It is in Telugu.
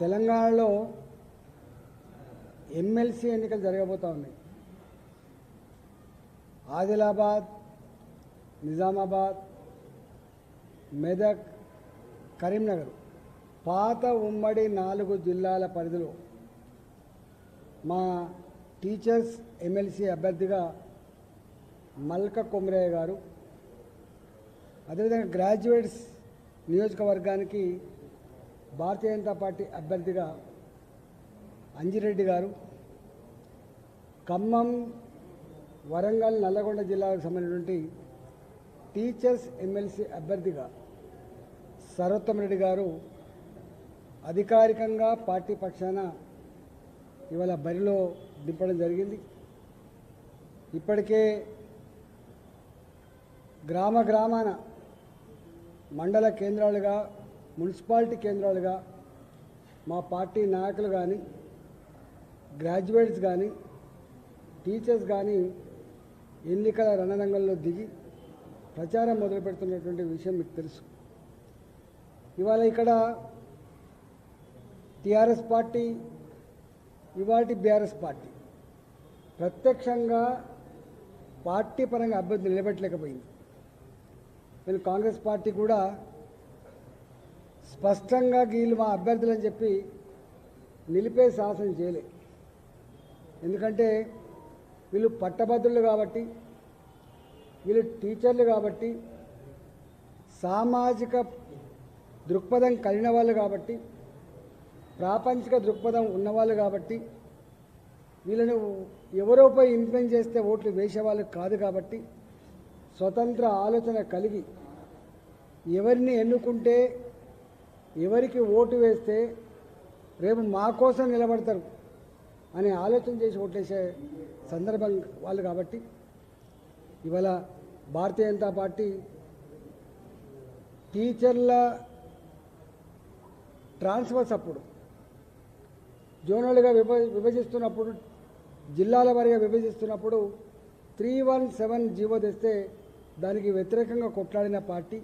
తెలంగాణలో ఎమ్మెల్సీ ఎన్నికలు జరగబోతూ ఉన్నాయి. ఆదిలాబాద్ నిజామాబాద్ మెదక్ కరీంనగర్ పాత ఉమ్మడి నాలుగు జిల్లాల పరిధిలో మా టీచర్స్ ఎమ్మెల్సీ అభ్యర్థిగా మల్క కొమరయ్య గారు అదేవిధంగా గ్రాడ్యుయేట్స్ నియోజకవర్గానికి భారతీయ జనతా పార్టీ అభ్యర్థిగా అంజిరెడ్డి గారు ఖమ్మం వరంగల్ నల్లగొండ జిల్లాకు సంబంధించినటువంటి టీచర్స్ ఎమ్మెల్సీ అభ్యర్థిగా సర్వోత్తమ రెడ్డి గారు అధికారికంగా పార్టీ పక్షాన ఇవాళ బరిలో దింపడం జరిగింది. ఇప్పటికే గ్రామ గ్రామాన మండల కేంద్రాలుగా మున్సిపాలిటీ కేంద్రాలుగా మా పార్టీ నాయకులు కానీ గ్రాడ్యుయేట్స్ కానీ టీచర్స్ కానీ ఎన్నికల రణరంగంలో దిగి ప్రచారం మొదలు పెడుతున్నటువంటి విషయం మీకు తెలుసు. ఇవాళ ఇక్కడ టీఆర్ఎస్ పార్టీ ఇవాటి బీఆర్ఎస్ పార్టీ ప్రత్యక్షంగా పార్టీ పరంగా అభ్యర్థి నిలబెట్టలేకపోయింది. నేను కాంగ్రెస్ పార్టీ కూడా స్పష్టంగా వీళ్ళు మా అభ్యర్థులని చెప్పి నిలిపే సాహసం చేయలే. ఎందుకంటే వీళ్ళు పట్టభద్రులు కాబట్టి వీళ్ళు టీచర్లు కాబట్టి సామాజిక దృక్పథం కలిగిన వాళ్ళు కాబట్టి ప్రాపంచిక దృక్పథం ఉన్నవాళ్ళు కాబట్టి వీళ్ళను ఎవరోపై ఇన్ఫ్లుయెన్స్ చేస్తే ఓట్లు వేసేవాళ్ళు కాదు కాబట్టి స్వతంత్ర ఆలోచన కలిగి ఎవరిని ఎన్నుకుంటే ఎవరికి ఓటు వేస్తే రేపు మా కోసం నిలబడతారు అనే ఆలోచన చేసి ఓట్లేసే సందర్భం వాళ్ళు కాబట్టి ఇవాళ భారతీయ జనతా పార్టీ టీచర్ల ట్రాన్స్ఫర్స్ అప్పుడు జోనల్గా విభ విభజిస్తున్నప్పుడు జిల్లాల వారిగా విభజిస్తున్నప్పుడు త్రీ వన్ సెవెన్ జీవో తెస్తే దానికి వ్యతిరేకంగా కొట్లాడిన పార్టీ